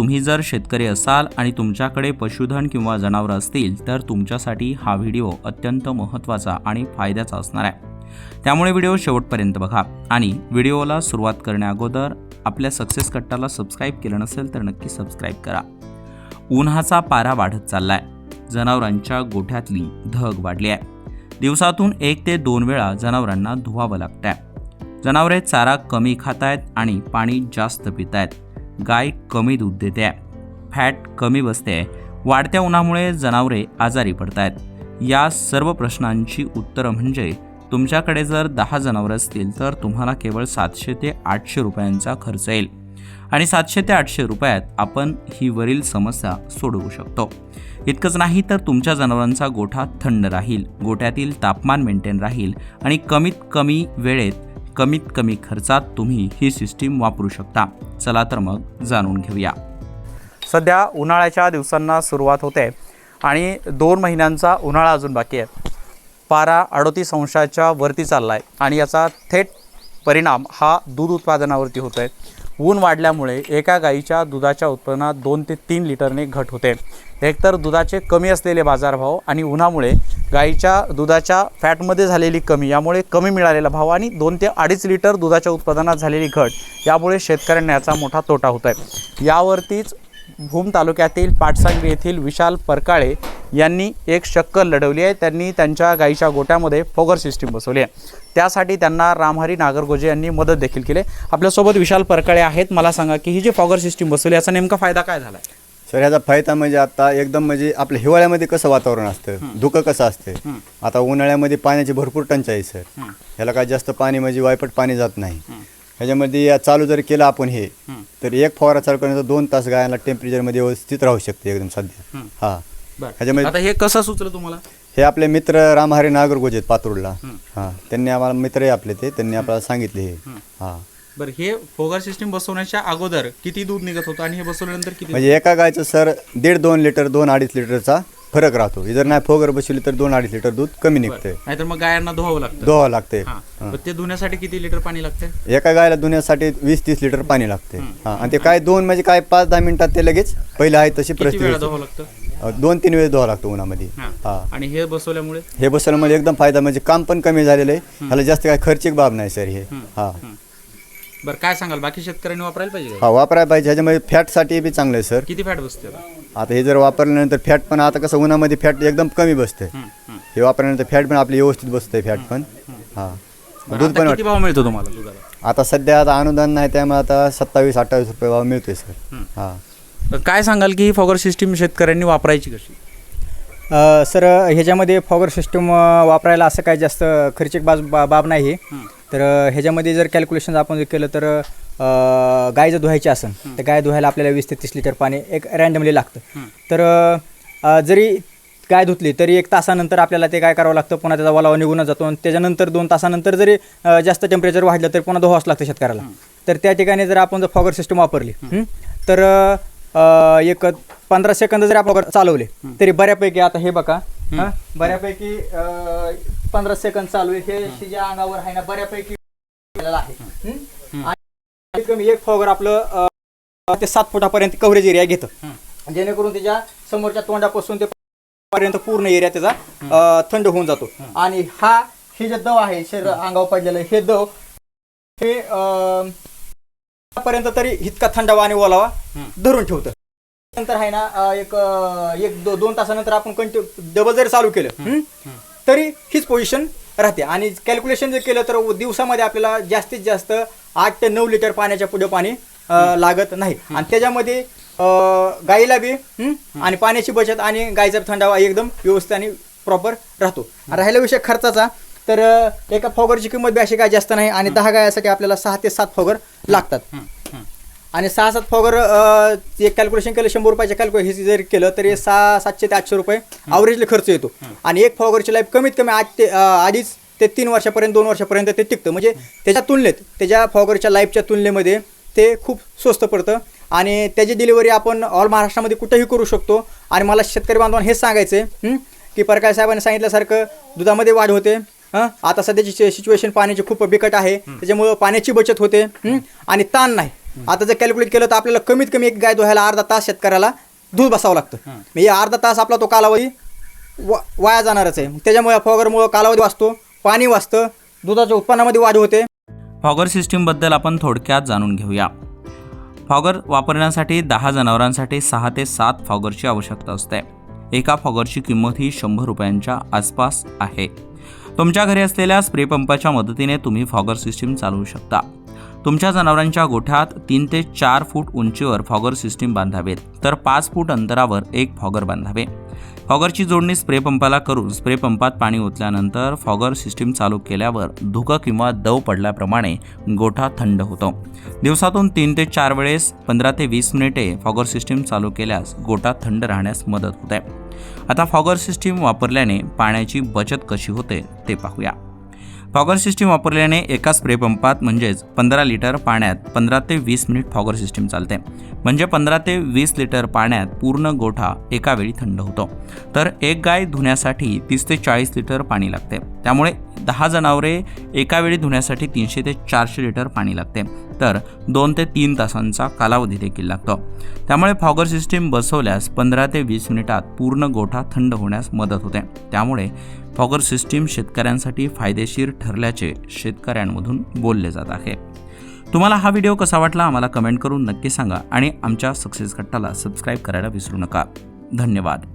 तुम्ही जर शेतकरी असाल आणि तुमच्याकडे पशुधन किंवा जनावरं असतील तर तुमच्यासाठी हा व्हिडिओ अत्यंत महत्त्वाचा आणि फायद्याचा असणार आहे. त्यामुळे व्हिडिओ शेवटपर्यंत बघा आणि व्हिडिओला सुरुवात करण्याअगोदर आपल्या सक्सेस कट्टाला सबस्क्राईब केलं नसेल तर नक्की सबस्क्राईब करा. उन्हाचा पारा वाढत चाललाय. जनावरांच्या गोठ्यातली धग वाढली आहे. दिवसातून एक ते दोन वेळा जनावरांना धुवावं लागतंय. जनावरे चारा कमी खात आहेत आणि पाणी जास्त पित आहेत गाय कमी दूध देते. आहे फॅट कमी बसते. वाढत्या उन्हामुळे जनावरे आजारी पडत आहेत या सर्व प्रश्नांची उत्तरं म्हणजे तुमच्याकडे जर दहा जनावरं असतील तर तुम्हाला केवळ सातशे ते आठशे रुपयांचा खर्च येईल. आणि सातशे ते आठशे रुपयात आपण ही वरील समस्या सोडवू शकतो. इतकंच नाही तर तुमच्या जनावरांचा गोठा थंड राहील गोठ्यातील तापमान मेंटेन राहील आणि कमीत कमी वेळेत कमीत कमी खर्चात तुम्ही ही सिस्टीम वापरू शकता. चला तर मग जाणून घेऊया. सध्या उन्हाळ्याच्या दिवसांना सुरुवात होते आणि दोन महिन्यांचा उन्हाळा अजून बाकी आहे. पारा अडोतीस अंशाच्या वरती चालला आहे आणि याचा थेट परिणाम हा दूध उत्पादनावरती होतो आहे ऊन वाढल्यामुळे एका गाईच्या दुधाच्या उत्पन्नात दोन ते तीन लिटरने घट होते. एकतर दुधाचे कमी असलेले बाजारभाव आणि उन्हामुळे गाईच्या दुधाच्या फॅटमध्ये झालेली कमी यामुळे कमी मिळालेला भाव आणि दोन ते अडीच लिटर दुधाच्या उत्पादनात झालेली घट यामुळे शेतकऱ्यांना याचा मोठा तोटा होत आहे यावरतीच भूम तालुक्यातील पाटसांगरी येथील विशाल परकाळे यांनी एक शक्कल लढवली आहे. त्यांनी त्यांच्या गाईच्या गोट्यामध्ये फोगर सिस्टीम बसवली आहे. त्यासाठी त्यांना रामहरी नागरगोजे यांनी मदत देखील केली. आपल्यासोबत विशाल परकाळे आहेत. मला सांगा की ही जी फॉगर सिस्टीम बसवली याचा नेमका फायदा काय झाला? आहे सर ह्याचा फायदा म्हणजे आता एकदम म्हणजे आपल्या हिवाळ्यामध्ये कसं वातावरण असतं? धुकं कसं असतं? आता उन्हाळ्यामध्ये पाण्याची भरपूर टंचाई आहे सर. ह्याला काय जास्त पाणी म्हणजे वायपट पाणी जात नाही. ह्याच्यामध्ये या चालू जर केलं आपण हे तर एक फवारा चालू करण्याचा दोन तास गायला टेम्परेचरमध्ये व्यवस्थित राहू शकते एकदम सध्या. हा. ह्याच्यामध्ये आता हे कसं सुचलं तुम्हाला? हे आपले मित्र रामहरी नागरगोजे आहेत पातूरला. हा. त्यांनी आम्हाला मित्र आहे आपले ते त्यांनी आपल्याला सांगितले हे. हा. बरं हे फोगर सिस्टीम बसवण्याच्या अगोदर किती दूध निघत होतं आणि हे बसवल्यानंतर किती म्हणजे एका गायचं सर दीड दोन लिटर दोन अडीच लिटरचा फरक राहतो. जर नाही फोगर बसवली तर दोन अडीच लिटर दूध कमी निघतंय. नाहीतर मग गायांना धुवावं लागतं. धुवावं लागते हा. मग ते धुण्यासाठी किती लिटर पाणी लागतं एका गायला धुण्यासाठी वीस तीस लिटर पाणी लागते हा. आणि ते काय दोन म्हणजे काय पाच दहा मिनिटात ते लगेच पहिले आहे तशी किती वेळा परिस्थिती धुवावं लागतं? दोन तीन वेळेस धुवा लागतो उन्हामध्ये. हा. हा. आणि हे बसवल्यामुळे? हे बसवल्यामुळे एकदम फायदा म्हणजे काम पण कमी झालेलं आहे. ह्याला जास्त काय खर्चिक बाब नाही सर हे. हा. बरं काय सांगाल? बाकी शेतकऱ्यांनी वापरायला पाहिजे का? हा वापरायला पाहिजे. ह्याच्यामध्ये फॅटसाठी बी चांगलं आहे सर. किती फॅट बसते आता? आता हे जर वापरल्यानंतर फॅट पण आता कसं उन्हामध्ये फॅट एकदम कमी बसते हं, वापरल्यानंतर फॅट पण आपली व्यवस्थित बसते फॅट पण. हा. दूध पण किती भाव मिळतो तुम्हाला दुधाला? आता सध्या आता अनुदान नाही त्यामुळे आता सत्तावीस अठ्ठावीस रुपये भाव मिळतोय सर. हा. काय सांगाल की ही फॉगर सिस्टीम शेतकऱ्यांनी वापरायची कशी? अ, सर ह्याच्यामध्ये फॉगर सिस्टम वापरायला असं काही जास्त खर्चिक बाज बा बाब नाही तर अ, ह्याच्यामध्ये जर कॅल्क्युलेशन आपण जर केलं तर गाय जर धुवायची असेल तर गाय धुवायला आपल्याला वीस ते तीस लिटर पाणी एक रँडमली लागतं. तर जरी गाय धुतली तरी एक तासानंतर आपल्याला ते काय करावं लागतं? पुन्हा त्याचा वलावा निघून जातो आणि त्याच्यानंतर दोन तासानंतर जरी जास्त टेम्परेचर वाढलं तर पुन्हा धुवावंच लागतं शेतकऱ्याला. तर त्या ठिकाणी जर आपण जर फॉगर सिस्टम वापरली तर अ, एक पंधरा सेकंद जरी आपण चालवले तरी बऱ्यापैकी आता हे बघा बऱ्यापैकी पंधरा सेकंद चालू आहे. हे तिच्या अंगावर आहे ना बऱ्यापैकी आहे. आणि कमी एक फॉगर आपलं अ, ते सात फुटापर्यंत कव्हरेज एरिया घेतं. जेणेकरून त्याच्या समोरच्या तोंडापासून ते पर्यंत पूर्ण एरिया त्याचा अ, थंड होऊन जातो. आणि हा हे जे दव आहे शरीर अंगावर पडलेलं हे दव हे अ, पर्यंत तरी इतका थंडावा आणि ओलावा धरून ठेवतं. नंतर आहे ना अ, एक अ, एक दो, दोन तासानंतर आपण कंटिन्यू डबल जर चालू केलं हं? तरी हीच पोझिशन राहते. आणि कॅल्क्युलेशन जर केलं तर दिवसामध्ये आपल्याला जास्तीत जास्त आठ ते नऊ लिटर पाण्याच्या पुढे पाणी लागत नाही. आणि त्याच्यामध्ये गाईला बी? आणि पाण्याची बचत आणि गायचा थंडावा एकदम व्यवस्थित आणि प्रॉपर राहतो. राहिला विषय खर्चाचा तर एका फॉगरची किंमत बी अशी काय जास्त नाही आणि दहा गायासाठी आपल्याला सहा ते सात फॉगर लागतात. आणि सहा सात फॉगर एक कॅल्क्युलेशन केलं शंभर रुपयाच्या कॅल्क्युलेशन जर केलं तर सहा सातशे ते आठशे रुपये अवरेजली खर्च येतो. आणि एक फॉगरची लाईफ कमीत कमी आठ ते अडीच ते तीन वर्षापर्यंत दोन वर्षापर्यंत ते टिकतं. म्हणजे त्याच्या तुलनेत त्याच्या फॉगरच्या लाईफच्या तुलनेमध्ये ते खूप स्वस्त पडतं. आणि त्याची डिलिव्हरी आपण ऑल महाराष्ट्रामध्ये कुठेही करू शकतो. आणि मला शेतकरी बांधवांना हेच सांगायचं आहे की परकाय साहेबांनी सांगितल्यासारखं दुधामध्ये वाढ होते. हं? आता सध्याची सिच्युएशन पाण्याची खूप बिकट आहे. त्याच्यामुळं पाण्याची बचत होते? आणि ताण नाही. आता जर कॅल्क्युलेट केलं तर आपल्याला कमीत कमी एक गाय धुवायला अर्धा तास शेतकऱ्याला दूध बसावं लागतं. हे. अर्धा तास आपला तो कालावधी वा वाया जाणारच आहे. त्याच्यामुळे फॉगरमुळं कालावधी वाचतो पाणी वाचतं दुधाच्या उत्पन्नामध्ये वाढ होते. फॉगर सिस्टीमबद्दल आपण थोडक्यात जाणून घेऊया. फॉगर वापरण्यासाठी दहा जनावरांसाठी सहा ते सात फॉगरची आवश्यकता असते. एका फॉगरची किंमत ही शंभर रुपयांच्या आसपास आहे. तुमच्या घरी असलेल्या स्प्रे पंपाच्या मदतीने तुम्ही फॉगर सिस्टीम चालवू शकता. तुमच्या जनावरांच्या गोठ्यात तीन ते चार फूट उंचीवर फॉगर सिस्टीम बांधावेत. तर पाच फूट अंतरावर एक फॉगर बांधावे. फॉगरची जोडणी स्प्रे पंपाला करून स्प्रे पंपात पाणी ओतल्यानंतर फॉगर सिस्टीम चालू केल्यावर धुकं किंवा दव पडल्याप्रमाणे गोठा थंड होतो. दिवसातून तीन ते चार वेळेस पंधरा ते वीस मिनिटे फॉगर सिस्टीम चालू केल्यास गोठा थंड राहण्यास मदत होते. आता फॉगर सिस्टीम वापरल्याने पाण्याची बचत कशी होते ते पाहूया. फॉगर सिस्टीम वापरल्याने एका स्प्रे पंपात म्हणजेच पंधरा लिटर पाण्यात पंधरा ते वीस मिनिट फॉगर सिस्टीम चालते. म्हणजे पंधरा ते वीस लिटर पाण्यात पूर्ण गोठा एका वेळी थंड होतो. तर एक गाय धुण्यासाठी तीस ते चाळीस लिटर पाणी लागते. त्यामुळे दहा जनावरे एका वेळी धुण्यासाठी तीनशे ते चारशे लिटर पाणी लागते. तर दोन ते तीन तासांचा कालावधी देखील लागतो. त्यामुळे फॉगर सिस्टीम बसवल्यास पंधरा ते वीस मिनिटात पूर्ण गोठा थंड होण्यास मदत होते. त्यामुळे फॉगर सिस्टीम शेतकऱ्यांसाठी फायदेशीर ठरल्याचे शेतकऱ्यांमधून बोलले जात आहे. तुम्हाला हा व्हिडिओ कसा वाटला आम्हाला कमेंट करून नक्की सांगा आणि आमच्या सक्सेस घट्टाला सबस्क्राईब करायला विसरू नका. धन्यवाद.